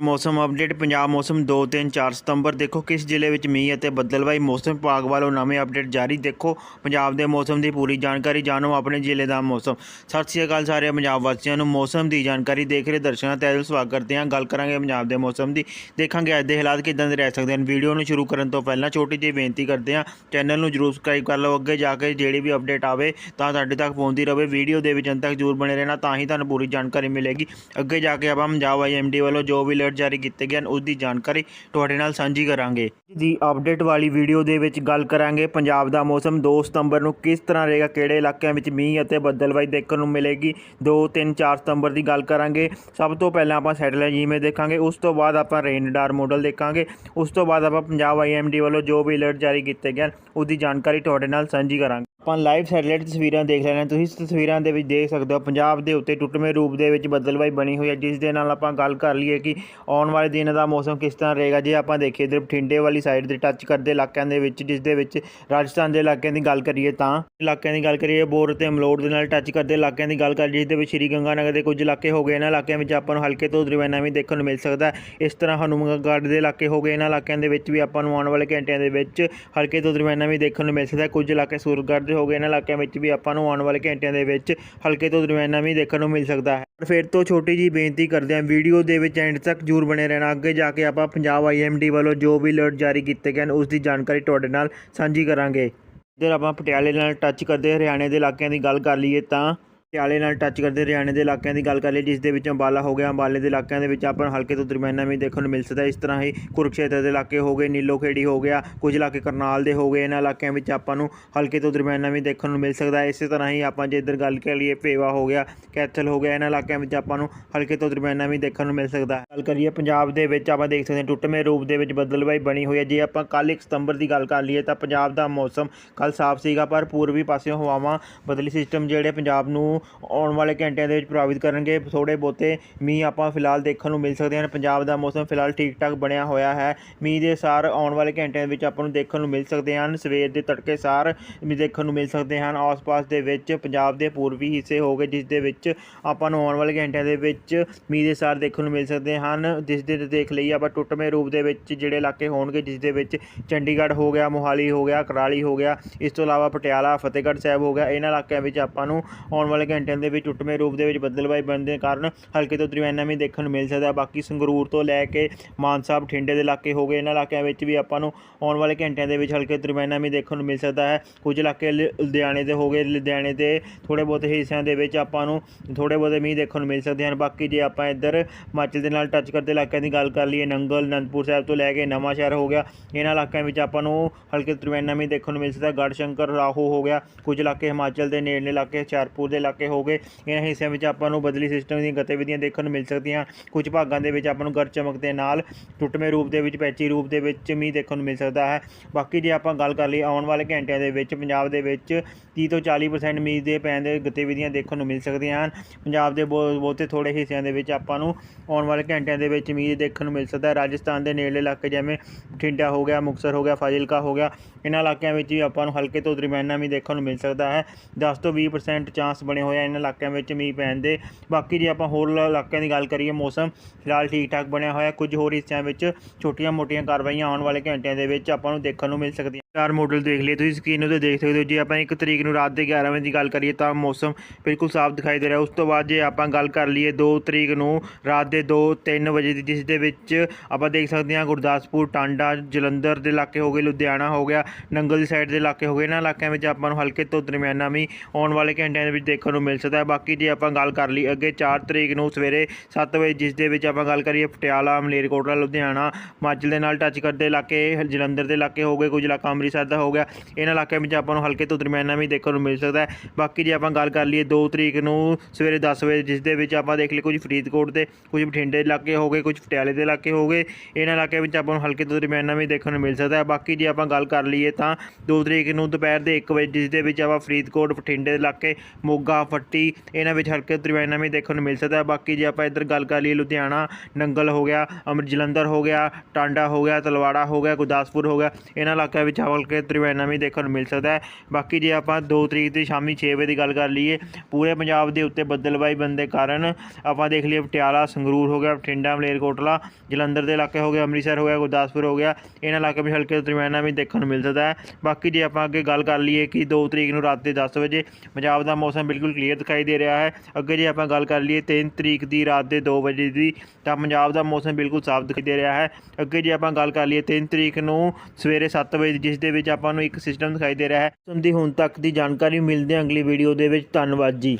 ਮੌਸਮ ਅਪਡੇਟ, ਪੰਜਾਬ ਮੌਸਮ 2 3 4 ਸਤੰਬਰ ਦੇਖੋ, ਕਿਸ ਜ਼ਿਲ੍ਹੇ ਵਿੱਚ ਮੀਂਹ ਅਤੇ ਬੱਦਲਵਾਈ ਮੌਸਮ ਵਿਭਾਗ ਵੱਲੋਂ ਨਵੇਂ ਅਪਡੇਟ ਜਾਰੀ ਦੇਖੋ। ਪੰਜਾਬ ਦੇ ਮੌਸਮ ਦੀ ਪੂਰੀ ਜਾਣਕਾਰੀ, ਜਾਣੋ ਆਪਣੇ ਜ਼ਿਲ੍ਹੇ ਦਾ ਮੌਸਮ। ਸਤਿ ਸ਼੍ਰੀ ਅਕਾਲ ਸਾਰੇ ਪੰਜਾਬ ਵਾਸੀਆਂ ਨੂੰ ਮੌਸਮ ਦੀ ਜਾਣਕਾਰੀ ਦੇਖ ਰਹੇ ਦਰਸ਼ਕਾਂ ਦਾ ਸਵਾਗਤ ਕਰਦੇ ਹਾਂ। ਗੱਲ ਕਰਾਂਗੇ ਪੰਜਾਬ ਦੇ ਮੌਸਮ ਦੀ। ਦੇਖਾਂਗੇ ਅੱਜ ਦੇ ਹਾਲਾਤ ਕਿਦਾਂ ਦੇ ਰਹਿ ਸਕਦੇ ਹਨ। ਵੀਡੀਓ ਨੂੰ ਸ਼ੁਰੂ ਕਰਨ ਤੋਂ ਪਹਿਲਾਂ ਛੋਟੀ ਜਿਹੀ ਬੇਨਤੀ ਕਰਦੇ ਹਾਂ। ਚੈਨਲ ਨੂੰ ਜਰੂਰ ਸਬਸਕ੍ਰਾਈਬ ਕਰ ਲਓ। ਅੱਗੇ ਜਾ ਕੇ ਜਿਹੜੀ ਵੀ ਅਪਡੇਟ ਆਵੇ ਤਾਂ ਤੁਹਾਡੇ ਤੱਕ ਪਹੁੰਚਦੀ ਰਹੇ ਵੀਡੀਓ ਦੇ ਵਿੱਚ ਅੰਤ ਤੱਕ ਜਰੂਰ ਬਣੇ ਰਹਿਣਾ ਤਾਂ ਹੀ ਤੁਹਾਨੂੰ ਪੂਰੀ ਜਾਣਕਾਰੀ ਮਿਲੇਗੀ। ਅੱਗੇ ਜਾ ਕੇ ਆਪਾਂ ਪੰਜਾਬ ਆਈਐਮਡੀ ਵੱਲੋਂ ਜੋ ਵੀ ਅਲਰਟ ਜਾਰੀ ਕੀਤੇ ਗਏ ਹਨ ਉਸ ਦੀ ਜਾਣਕਾਰੀ ਤੁਹਾਡੇ ਨਾਲ ਸਾਂਝੀ ਕਰਾਂਗੇ। ਦੀ ਅਪਡੇਟ ਵਾਲੀ ਵੀਡੀਓ ਦੇ ਵਿੱਚ ਗੱਲ ਕਰਾਂਗੇ, ਪੰਜਾਬ ਦਾ ਮੌਸਮ 2 ਸਤੰਬਰ ਨੂੰ ਕਿਸ ਤਰ੍ਹਾਂ ਰਹੇਗਾ, ਕਿਹੜੇ ਇਲਾਕਿਆਂ ਵਿੱਚ ਮੀਂਹ ਅਤੇ ਬੱਦਲਵਾਈ ਦੇਖਣ ਨੂੰ ਮਿਲੇਗੀ 2 3 4 ਸਤੰਬਰ ਦੀ ਗੱਲ ਕਰਾਂਗੇ। ਸਭ ਤੋਂ ਪਹਿਲਾਂ ਆਪਾਂ ਸੈਟਲਾਈਟ ਈਮੇਜ ਦੇਖਾਂਗੇ, ਉਸ ਤੋਂ ਬਾਅਦ ਆਪਾਂ ਰੇਨ ਡਾਰ ਮਾਡਲ ਦੇਖਾਂਗੇ, ਉਸ ਤੋਂ ਬਾਅਦ ਆਪਾਂ ਪੰਜਾਬ ਆਈਐਮਡੀ ਵੱਲੋਂ ਜੋ ਵੀ ਅਲਰਟ ਜਾਰੀ ਕੀਤੇ ਗਏ ਹਨ ਉਸ ਦੀ ਜਾਣਕਾਰੀ ਤੁਹਾਡੇ ਨਾਲ ਸਾਂਝੀ ਕਰਾਂਗੇ। ਆਪਾਂ ਲਾਈਵ ਸੈਟੇਲਾਈਟ ਤਸਵੀਰਾਂ ਦੇਖ ਲੈਣਾ ਤੁਸੀਂ ਇਸ ਤਸਵੀਰਾਂ ਦੇ ਵਿੱਚ ਦੇਖ ਸਕਦੇ ਹੋ, ਪੰਜਾਬ ਦੇ ਉੱਤੇ ਟੁੱਟਵੇਂ ਰੂਪ ਦੇ ਵਿੱਚ ਬੱਦਲਵਾਈ ਬਣੀ ਹੋਈ ਹੈ, ਜਿਸ ਦੇ ਨਾਲ ਆਪਾਂ ਗੱਲ ਕਰ ਲਈਏ ਕਿ ਆਉਣ ਵਾਲੇ ਦਿਨ ਦਾ ਮੌਸਮ ਕਿਸ ਤਰ੍ਹਾਂ ਰਹੇਗਾ। ਜੇ ਆਪਾਂ ਦੇਖੀਏ ਇਧਰ ਬਠਿੰਡੇ ਵਾਲੀ ਸਾਈਡ ਦੇ ਟੱਚ ਕਰਦੇ ਇਲਾਕਿਆਂ ਦੇ ਵਿੱਚ, ਜਿਸ ਦੇ ਵਿੱਚ ਰਾਜਸਥਾਨ ਦੇ ਇਲਾਕਿਆਂ ਦੀ ਗੱਲ ਕਰੀਏ ਤਾਂ ਇਲਾਕਿਆਂ ਦੀ ਗੱਲ ਕਰੀਏ, ਬੋਰ ਤੇ ਅਮਲੋੜ ਦੇ ਨਾਲ ਟੱਚ ਕਰਦੇ ਇਲਾਕਿਆਂ ਦੀ ਗੱਲ ਕਰ ਜਿਸ ਦੇ ਵਿੱਚ ਸ਼੍ਰੀ ਗੰਗਾਨਗਰ ਦੇ ਕੁਝ ਇਲਾਕੇ ਹੋ ਗਏ। ਇਹਨਾਂ ਇਲਾਕਿਆਂ ਵਿੱਚ ਆਪਾਂ ਨੂੰ ਹਲਕੇ ਤੋਂ ਦਰਮਿਆਨਾ ਵੀ ਦੇਖਣ ਨੂੰ ਮਿਲ ਸਕਦਾ ਇਸ ਤਰ੍ਹਾਂ ਹਨੂਮਾਨਗੜ੍ਹ ਦੇ ਇਲਾਕੇ ਹੋ ਗਏ। ਇਹਨਾਂ ਇਲਾਕਿਆਂ ਦੇ ਵਿੱਚ ਵੀ ਆਪਾਂ ਨੂੰ ਆਉਣ ਵਾਲੇ ਘੰਟਿਆਂ ਦੇ ਵਿੱਚ ਹਲਕੇ ਤੋਂ ਦਰਮਿਆਨਾ ਵੀ ਦੇਖਣ ਨੂੰ ਮਿਲ ਸਕਦਾ ਕੁਝ ਇਲਾਕੇ ਸੂਰਗੜ੍ਹ ਦੇ ਹੋ ਗਏ ਇਹਨਾਂ ਇਲਾਕਿਆਂ ਵਿੱਚ ਵੀ ਆਪਾਂ ਨੂੰ ਆਉਣ ਵਾਲੇ ਘੰਟਿਆਂ ਦੇ ਵਿੱਚ ਹਲਕੇ ਤੋਂ ਦਰਮਿਆਨਾ ਵੀ ਦੇਖਣ ਨੂੰ ਮਿਲ ਸਕਦਾ ਹੈ। ਪਰ ਫਿਰ ਤੋਂ ਛੋਟੀ ਜੀ ਬੇਨਤੀ ਕਰਦੇ ਹਾਂ, ਵੀਡੀਓ ਦੇ ਵਿੱਚ ਐਂਡ ਤੱਕ ਜਰੂਰ ਬਣੇ ਰਹਿਣਾ। ਅੱਗੇ ਜਾ ਕੇ ਆਪਾਂ ਪੰਜਾਬ ਆਈਐਮਡੀ ਵੱਲੋਂ ਜੋ ਵੀ ਅਲਰਟ ਜਾਰੀ ਕੀਤੇ ਗਏ ਹਨ, ਉਸ ਦੀ ਜਾਣਕਾਰੀ ਤੁਹਾਡੇ ਨਾਲ ਸਾਂਝੀ ਕਰਾਂਗੇ। ਇਧਰ ਆਪਾਂ ਪਟਿਆਲੇ ਨਾਲ ਟੱਚ ਕਰਦੇ ਹਰਿਆਣੇ ਦੇ ਇਲਾਕਿਆਂ ਦੀ ਗੱਲ ਕਰ ਲਈਏ ਤਾਂ ਪਟਿਆਲੇ ਨਾਲ ਟੱਚ ਕਰਦੇ ਹਰਿਆਣੇ ਦੇ ਇਲਾਕਿਆਂ ਦੀ ਗੱਲ ਕਰ ਲਈਏ, ਜਿਸ ਦੇ ਵਿੱਚ ਅੰਬਾਲਾ ਹੋ ਗਿਆ। ਅੰਬਾਲੇ ਦੇ ਇਲਾਕਿਆਂ ਦੇ ਵਿੱਚ ਆਪਾਂ ਨੂੰ ਹਲਕੇ ਤੋਂ ਦਰਮਿਆਨਾ ਵੀ ਦੇਖਣ ਨੂੰ ਮਿਲ ਸਕਦਾ। ਇਸ ਤਰ੍ਹਾਂ ਹੀ ਕੁਰਕਸ਼ੇਤਰ ਦੇ ਇਲਾਕੇ ਹੋ ਗਏ ਨੀਲੋ ਖੇੜੀ ਹੋ ਗਿਆ, ਕੁਝ ਇਲਾਕੇ ਕਰਨਾਲ ਦੇ ਹੋ ਗਏ। ਇਹਨਾਂ ਇਲਾਕਿਆਂ ਵਿੱਚ ਆਪਾਂ ਨੂੰ ਹਲਕੇ ਤੋਂ ਦਰਮਿਆਨਾ ਵੀ ਦੇਖਣ ਨੂੰ ਮਿਲ ਸਕਦਾ ਹੈ। ਇਸੇ ਤਰ੍ਹਾਂ ਹੀ ਆਪਾਂ ਜੇ ਇੱਧਰ ਗੱਲ ਕਰ ਲਈਏ ਪੇਵਾ ਹੋ ਗਿਆ, ਕੈਥਲ ਹੋ ਗਿਆ, ਇਹਨਾਂ ਇਲਾਕਿਆਂ ਵਿੱਚ ਆਪਾਂ ਨੂੰ ਹਲਕੇ ਤੋਂ ਦਰਮਿਆਨਾ ਵੀ ਦੇਖਣ ਨੂੰ ਮਿਲ ਸਕਦਾ ਹੈ। ਗੱਲ ਕਰੀਏ ਪੰਜਾਬ ਦੇ ਵਿੱਚ ਆਪਾਂ ਦੇਖ ਸਕਦੇ ਹਾਂ, ਟੁੱਟਵੇਂ ਰੂਪ ਦੇ ਵਿੱਚ ਬਦਲਵਾਈ ਬਣੀ ਹੋਈ ਹੈ। ਜੇ ਆਪਾਂ ਕੱਲ 1 ਸਤੰਬਰ ਦੀ ਗੱਲ ਕਰ ਲਈਏ, ਤਾਂ ਪੰਜਾਬ ਦਾ ਮੌਸਮ ਕੱਲ ਸਾਫ਼ ਸੀਗਾ, ਪਰ ਪੂਰਬੀ ਪਾਸਿਓਂ ਹਵਾਵਾਂ ਬਦਲੀ ਸਿਸਟਮ ਜਿਹੜੇ ਪੰਜਾਬ ਨੂੰ ਆਉਣ ਵਾਲੇ ਘੰਟਿਆਂ ਦੇ ਵਿੱਚ ਪ੍ਰਭਾਵਿਤ ਕਰਨਗੇ। ਥੋੜੇ ਬਹੁਤੇ ਮੀਂਹ ਆਪਾਂ ਫਿਲਹਾਲ ਦੇਖਣ ਨੂੰ ਮਿਲ ਸਕਦੇ ਹਨ। ਪੰਜਾਬ ਦਾ ਮੌਸਮ ਫਿਲਹਾਲ ਠੀਕ ਠਾਕ ਬਣਿਆ ਹੋਇਆ ਹੈ। ਮੀਂਹ ਦੇ ਸਾਰ ਆਉਣ ਵਾਲੇ ਘੰਟਿਆਂ ਦੇ ਵਿੱਚ ਆਪਾਂ ਨੂੰ ਦੇਖਣ ਨੂੰ ਮਿਲ ਸਕਦੇ ਹਨ। ਸਵੇਰ ਦੇ ਤੜਕੇ ਸਾਰ ਵੀ ਦੇਖਣ ਨੂੰ ਮਿਲ ਸਕਦੇ ਹਨ। ਆਸ-ਪਾਸ ਦੇ ਵਿੱਚ ਪੰਜਾਬ ਦੇ ਪੂਰਬੀ ਹਿੱਸੇ ਹੋ ਗਏ, ਜਿਸ ਦੇ ਵਿੱਚ ਆਪਾਂ ਨੂੰ ਆਉਣ ਵਾਲੇ ਘੰਟਿਆਂ ਦੇ ਵਿੱਚ ਮੀਂਹ ਦੇ ਸਾਰ ਦੇਖਣ ਨੂੰ ਮਿਲ ਸਕਦੇ ਹਨ। ਜਿਸ ਦੇ ਦੇਖ ਲਈ ਆਪਾਂ ਟੁੱਟਵੇਂ ਰੂਪ ਦੇ ਵਿੱਚ ਜਿਹੜੇ ਇਲਾਕੇ ਹੋਣਗੇ, ਜਿਸ ਦੇ ਵਿੱਚ ਚੰਡੀਗੜ੍ਹ ਹੋ ਗਿਆ, ਮੋਹਾਲੀ ਹੋ ਗਿਆ, ਕਰਾਲੀ ਹੋ ਗਿਆ, ਇਸ ਤੋਂ ਇਲਾਵਾ ਪਟਿਆਲਾ, ਫਤਿਹਗੜ੍ਹ ਸਾਹਿਬ ਹੋ ਗਿਆ। ਇਹਨਾਂ ਇਲਾਕਿਆਂ ਵਿੱਚ ਆਪਾਂ ਨੂੰ ਆਉਣ ਵਾਲੇ ਘੰਟਿਆਂ ਦੇ ਵਿੱਚ ਟੁੱਟਵੇਂ ਰੂਪ ਦੇ ਵਿੱਚ ਬੱਦਲਬਾਈ ਬਣਨ ਦੇ ਕਾਰਨ ਹਲਕੇ ਤੋਂ ਦਰਮਿਆਨਾ ਵੀ ਦੇਖਣ ਨੂੰ ਮਿਲ ਸਕਦਾ। ਬਾਕੀ ਸੰਗਰੂਰ ਤੋਂ ਲੈ ਕੇ ਮਾਨਸਾ ਬਠਿੰਡੇ ਦੇ ਇਲਾਕੇ ਹੋ ਗਏ, ਇਹਨਾਂ ਇਲਾਕਿਆਂ ਵਿੱਚ ਵੀ ਆਪਾਂ ਨੂੰ ਆਉਣ ਵਾਲੇ ਘੰਟਿਆਂ ਦੇ ਵਿੱਚ ਹਲਕੇ ਦਰਮਿਆਨਾ ਵੀ ਦੇਖਣ ਨੂੰ ਮਿਲ ਸਕਦਾ ਹੈ। ਕੁਝ ਇਲਾਕੇ ਲ- ਲੁਧਿਆਣੇ ਦੇ ਹੋ ਗਏ, ਲੁਧਿਆਣੇ ਦੇ ਥੋੜੇ ਬਹੁਤੇ ਹਿੱਸਿਆਂ ਦੇ ਵਿੱਚ ਆਪਾਂ ਨੂੰ ਥੋੜੇ ਬਹੁਤੇ ਮੀਂਹ ਦੇਖਣ ਨੂੰ ਮਿਲ ਸਕਦੇ ਹਨ। ਬਾਕੀ ਜੇ ਆਪਾਂ ਇੱਧਰ ਹਿਮਾਚਲ ਦੇ ਨਾਲ ਟੱਚ ਕਰਦੇ ਇਲਾਕਿਆਂ ਦੀ ਗੱਲ ਕਰ ਲਈਏ, ਨੰਗਲ, ਅਨੰਦਪੁਰ ਸਾਹਿਬ ਤੋਂ ਲੈ ਕੇ ਨਵਾਂ ਸ਼ਹਿਰ ਹੋ ਗਿਆ, ਇਹਨਾਂ ਇਲਾਕਿਆਂ ਵਿੱਚ ਆਪਾਂ ਨੂੰ ਹਲਕੇ ਦਰਮਿਆਨਾ ਵੀ ਦੇਖਣ ਨੂੰ ਮਿਲ ਸਕਦਾ। ਹੈ ਗੜਸ਼ੰਕਰ ਰਾਹੂ ਹੋ ਗਿਆ, ਕੁਝ ਇਲਾਕੇ ਹਿਮਾਚਲ ਦੇ ਨੇੜਲੇ ਇਲਾਕੇ, ਹੁਸ਼ਿਆਰਪੁਰ ਦੇ ਇਲਾਕੇ ਹੋ ਗਏ। ਇਹਨਾਂ ਹਿੱਸਿਆਂ ਵਿੱਚ ਆਪਾਂ ਨੂੰ ਬਦਲੀ ਸਿਸਟਮ ਦੀਆਂ ਗਤੀਵਿਧੀਆਂ ਦੇਖਣ ਨੂੰ ਮਿਲ ਸਕਦੀਆਂ। ਕੁਝ ਭਾਗਾਂ ਦੇ ਵਿੱਚ ਆਪਾਂ ਨੂੰ ਗਰਜ ਚਮਕ ਦੇ ਨਾਲ ਟੁੱਟਵੇਂ ਰੂਪ ਦੇ ਵਿੱਚ, ਪੈਚੀ ਰੂਪ ਦੇ ਵਿੱਚ ਮੀਂਹ ਦੇਖਣ ਨੂੰ ਮਿਲ ਸਕਦਾ ਹੈ। ਬਾਕੀ ਜੇ ਆਪਾਂ ਗੱਲ ਕਰ ਲਈ ਆਉਣ ਵਾਲੇ ਘੰਟਿਆਂ ਦੇ ਵਿੱਚ, ਪੰਜਾਬ ਦੇ ਵਿੱਚ 30 ਤੋਂ 40% ਮੀਂਹ ਦੇ ਪੈਣ ਦੇ ਗਤੀਵਿਧੀਆਂ ਦੇਖਣ ਨੂੰ ਮਿਲ ਸਕਦੀਆਂ ਹਨ। ਪੰਜਾਬ ਦੇ ਬਹੁ- ਬਹੁਤੇ ਥੋੜੇ ਹਿੱਸਿਆਂ ਦੇ ਵਿੱਚ ਆਪਾਂ ਨੂੰ ਆਉਣ ਵਾਲੇ ਘੰਟਿਆਂ ਦੇ ਵਿੱਚ ਮੀਂਹ ਦੇਖਣ ਨੂੰ ਮਿਲ ਸਕਦਾ ਹੈ। ਰਾਜਸਥਾਨ ਦੇ ਨੇੜਲੇ ਇਲਾਕੇ ਜਿਵੇਂ ਬਠਿੰਡਾ ਹੋ ਗਿਆ, ਮੁਕਤਸਰ ਹੋ ਗਿਆ, ਫਾਜ਼ਿਲਕਾ ਹੋ ਗਿਆ, ਇਹਨਾਂ ਇਲਾਕਿਆਂ ਵਿੱਚ ਵੀ ਆਪਾਂ ਨੂੰ ਹਲਕੇ ਤੋਂ ਦਰਮਿਆਨਾ ਵੀ ਦੇਖਣ ਨੂੰ ਮਿਲ ਸਕਦਾ ਹੈ। 10 ਤੋਂ 20% ਚਾਂਸ ਬਣੇ ਹੋਏ ਆ ਇਹਨਾਂ ਇਲਾਕਿਆਂ ਵਿੱਚ ਮੀਂਹ ਪੈਣ ਦੇ। ਬਾਕੀ ਜੇ ਆਪਾਂ ਹੋਰ ਇਲਾਕਿਆਂ ਦੀ ਗੱਲ ਕਰੀਏ ਮੌਸਮ, ਫਿਲਹਾਲ ਠੀਕ ਠਾਕ ਬਣਿਆ ਹੋਇਆ। ਕੁਝ ਹੋਰ ਹਿੱਸਿਆਂ ਵਿੱਚ ਛੋਟੀਆਂ-ਮੋਟੀਆਂ ਕਾਰਵਾਈਆਂ ਆਉਣ ਵਾਲੇ ਘੰਟਿਆਂ ਦੇ ਵਿੱਚ ਆਪਾਂ ਨੂੰ ਦੇਖਣ ਨੂੰ ਮਿਲ ਸਕਦੀਆਂ। ਚਾਰ ਮਾਡਲ ਦੇਖ ਲਈਏ ਤੁਸੀਂ ਸਕਰੀਨ ਉੱਤੇ ਦੇਖ ਸਕਦੇ ਹੋ, ਜੇ ਆਪਾਂ ਇੱਕ ਤਰੀਕ ਨੂੰ ਰਾਤ ਦੇ 11 ਵਜੇ ਦੀ ਗੱਲ ਕਰੀਏ ਤਾਂ ਮੌਸਮ ਬਿਲਕੁਲ ਸਾਫ਼ ਦਿਖਾਈ ਦੇ ਰਿਹਾ। ਉਸ ਤੋਂ ਬਾਅਦ ਜੇ ਆਪਾਂ ਗੱਲ ਕਰ ਲਈਏ 2 ਤਰੀਕ ਨੂੰ ਰਾਤ ਦੇ 2-3 ਵਜੇ ਦੀ, ਜਿਸ ਦੇ ਵਿੱਚ ਆਪਾਂ ਦੇਖ ਸਕਦੇ ਹਾਂ ਗੁਰਦਾਸਪੁਰ, ਟਾਂਡਾ, ਜਲੰਧਰ ਦੇ ਇਲਾਕੇ ਹੋ ਗਏ, ਲੁਧਿਆਣਾ ਹੋ ਗਿਆ, ਨੰਗਲ ਦੀ ਸਾਈਡ ਦੇ ਇਲਾਕੇ ਹੋ ਗਏ। ਇਹਨਾਂ ਇਲਾਕਿਆਂ ਵਿੱਚ ਆਪਾਂ ਨੂੰ ਹਲਕੇ ਤੋਂ ਦਰਮਿਆਨਾ ਵੀ ਆਉਣ ਵਾਲੇ ਘੰਟਿਆਂ ਦੇ ਵਿੱਚ ਦੇਖਣ ਨੂੰ ਮਿਲ ਸਕਦਾ ਹੈ। ਬਾਕੀ ਜੇ ਆਪਾਂ ਗੱਲ ਕਰ ਲਈ ਅੱਗੇ 4 ਤਰੀਕ ਨੂੰ ਸਵੇਰੇ 7 ਵਜੇ, ਜਿਸ ਦੇ ਵਿੱਚ ਆਪਾਂ ਗੱਲ ਕਰੀਏ ਪਟਿਆਲਾ, ਮਲੇਰਕੋਟਲਾ, ਲੁਧਿਆਣਾ ਹਿਮਾਚਲ ਦੇ ਨਾਲ ਟੱਚ ਕਰਦੇ ਇਲਾਕੇ, ਜਲੰਧਰ ਦੇ ਇਲਾਕੇ ਹੋ ਗਏ, ਕੁਝ ਇਲਾਕਾ ਅੰਮ੍ਰਿਤਸਰ ਦਾ ਹੋ ਗਿਆ। ਇਹਨਾਂ ਇਲਾਕਿਆਂ ਵਿੱਚ ਆਪਾਂ ਨੂੰ ਹਲਕੇ ਤੋਂ ਦਰਮਿਆਨਾ ਵੀ ਦੇਖਣ ਨੂੰ ਮਿਲ ਸਕਦਾ ਹੈ। ਬਾਕੀ ਜੇ ਆਪਾਂ ਗੱਲ ਕਰ ਲਈਏ 2 ਤਰੀਕ ਨੂੰ ਸਵੇਰੇ 10 ਵਜੇ, ਜਿਸ ਦੇ ਵਿੱਚ ਆਪਾਂ ਦੇਖ ਲਈ ਕੁਝ ਫਰੀਦਕੋਟ ਦੇ, ਕੁਝ ਬਠਿੰਡੇ ਇਲਾਕੇ ਹੋ ਗਏ, ਕੁਝ ਪਟਿਆਲੇ ਦੇ ਇਲਾਕੇ ਹੋ ਗਏ, ਇਹਨਾਂ ਇਲਾਕਿਆਂ ਵਿੱਚ ਆਪਾਂ ਨੂੰ ਹਲਕੇ ਤੋਂ ਦਰਮਿਆਨਾ ਵੀ ਦੇਖਣ ਨੂੰ ਮਿਲ ਸਕਦਾ ਹੈ। ਬਾਕੀ ਜੇ ਆਪਾਂ ਗੱਲ ਕਰ ਲਈਏ ਤਾਂ 2 ਤਰੀਕ ਨੂੰ ਦੁਪਹਿਰ ਦੇ 1 ਵਜੇ, ਜਿਸ ਦੇ ਵਿੱਚ ਆਪਾਂ ਫਰੀਦਕੋਟ, ਬਠਿੰਡੇ ਦੇ ਇਲਾਕੇ, ਮੋਗਾ, ਫੱਟੀ, ਇਹਨਾਂ ਵਿੱਚ ਹਲਕੇ ਤੋਂ ਦਰਮਿਆਨਾ ਵੀ ਦੇਖਣ ਨੂੰ ਮਿਲ ਸਕਦਾ ਹੈ। ਬਾਕੀ ਜੇ ਆਪਾਂ ਇੱਧਰ ਗੱਲ ਕਰ ਲਈਏ ਲੁਧਿਆਣਾ, ਨੰਗਲ ਹੋ ਗਿਆ ਅੰਮ੍ਰਿਤ ਜਲੰਧਰ ਹੋ ਗਿਆ, ਟਾਂਡਾ ਹੋ ਗਿਆ, ਤਲਵਾੜਾ ਹੋ ਗਿਆ, ਗੁਰਦਾਸਪੁਰ ਹੋ ਗਿਆ, ਇਹਨਾਂ ਇਲਾਕਿਆਂ ਵਿੱਚ ਆਪਾਂ ਹਲਕੇ ਤ੍ਰਿਵੈਨਾ ਵੀ ਦੇਖਣ ਨੂੰ ਮਿਲ ਸਕਦਾ ਹੈ। ਬਾਕੀ ਜੇ ਆਪਾਂ 2 ਤਰੀਕ ਦੀ ਸ਼ਾਮੀ 6 ਵਜੇ ਦੀ ਗੱਲ ਕਰ ਲਈਏ, ਪੂਰੇ ਪੰਜਾਬ ਦੇ ਉੱਤੇ ਬੱਦਲਬਾਈ ਬਣਨ ਕਾਰਨ ਆਪਾਂ ਦੇਖ ਲਈਏ ਪਟਿਆਲਾ, ਸੰਗਰੂਰ ਹੋ ਗਿਆ, ਬਠਿੰਡਾ ਮਲੇਰਕੋਟਲਾ ਜਲੰਧਰ ਦੇ ਇਲਾਕੇ ਹੋ ਗਏ, ਅੰਮ੍ਰਿਤਸਰ ਹੋ ਗਿਆ, ਗੁਰਦਾਸਪੁਰ ਹੋ ਗਿਆ, ਇਹਨਾਂ ਇਲਾਕੇ ਵਿੱਚ ਹਲਕੇ ਦਰਮਿਆਨਾ ਵੀ ਦੇਖਣ ਨੂੰ ਮਿਲ ਸਕਦਾ ਹੈ। ਬਾਕੀ ਜੇ ਆਪਾਂ ਅੱਗੇ ਗੱਲ ਕਰ ਲਈਏ ਕਿ 2 ਤਰੀਕ ਨੂੰ ਰਾਤ ਦੇ 10 ਵਜੇ ਪੰਜਾਬ ਦਾ ਮੌਸਮ ਬਿਲਕੁਲ ਕਲੀਅਰ ਦਿਖਾਈ ਦੇ ਰਿਹਾ ਹੈ। ਅੱਗੇ ਜੇ ਆਪਾਂ ਗੱਲ ਕਰ ਲਈਏ 3 ਤਰੀਕ ਦੀ ਰਾਤ ਦੇ 2 ਵਜੇ ਦੀ, ਤਾਂ ਪੰਜਾਬ ਦਾ ਮੌਸਮ ਬਿਲਕੁਲ ਸਾਫ਼ ਦਿਖਾਈ ਦੇ ਰਿਹਾ ਹੈ। ਅੱਗੇ ਜੇ ਆਪਾਂ ਗੱਲ ਕਰ ਲਈਏ 3 ਤਰੀਕ ਨੂੰ ਸਵੇਰੇ 7 ਵਜੇ ਜਿਸ ਦੇ ਵਿੱਚ ਆਪਾਂ ਨੂੰ ਇੱਕ ਸਿਸਟਮ ਦਿਖਾਈ ਦੇ ਰਿਹਾ ਹੈ। ਮੌਸਮ ਦੀ ਹੁਣ ਤੱਕ ਦੀ ਜਾਣਕਾਰੀ ਮਿਲਦੇ ਅਗਲੀ ਵੀਡੀਓ ਦੇ ਵਿੱਚ। ਧੰਨਵਾਦ ਜੀ।